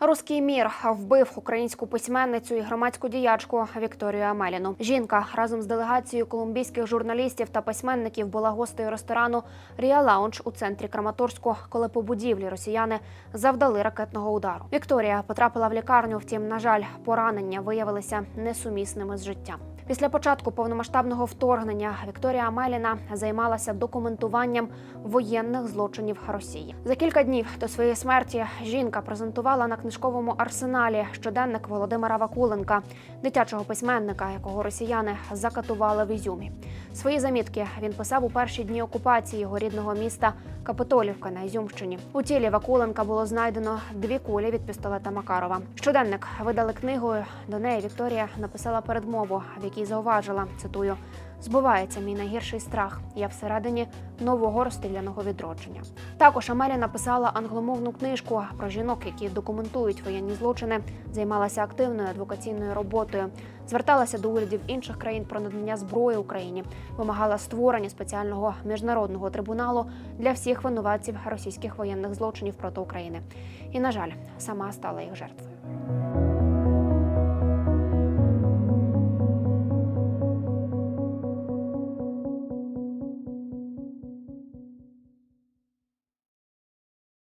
Руський мір вбив українську письменницю і громадську діячку Вікторію Амеліну. Жінка разом з делегацією колумбійських журналістів та письменників була гостею ресторану Ріа Лаунж у центрі Краматорську, коли по будівлі росіяни завдали ракетного удару. Вікторія потрапила в лікарню. Втім, на жаль, поранення виявилися несумісними з життям. Після початку повномасштабного вторгнення Вікторія Амеліна займалася документуванням воєнних злочинів Росії. За кілька днів до своєї смерті жінка презентувала на книжковому арсеналі щоденник Володимира Вакуленка, дитячого письменника, якого росіяни закатували в Ізюмі. Свої замітки він писав у перші дні окупації його рідного міста Капитолівка на Ізюмщині. У тілі Вакуленка було знайдено дві кулі від пістолета Макарова. Щоденник видали книгою. До неї Вікторія написала передмову, в якій зауважила цитую. Збувається мій найгірший страх. Я всередині нового розстріляного відродження. Також Амелія написала англомовну книжку про жінок, які документують воєнні злочини, займалася активною адвокаційною роботою, зверталася до урядів інших країн про надання зброї Україні, вимагала створення спеціального міжнародного трибуналу для всіх винуватців російських воєнних злочинів проти України. І на жаль, сама стала їх жертвою.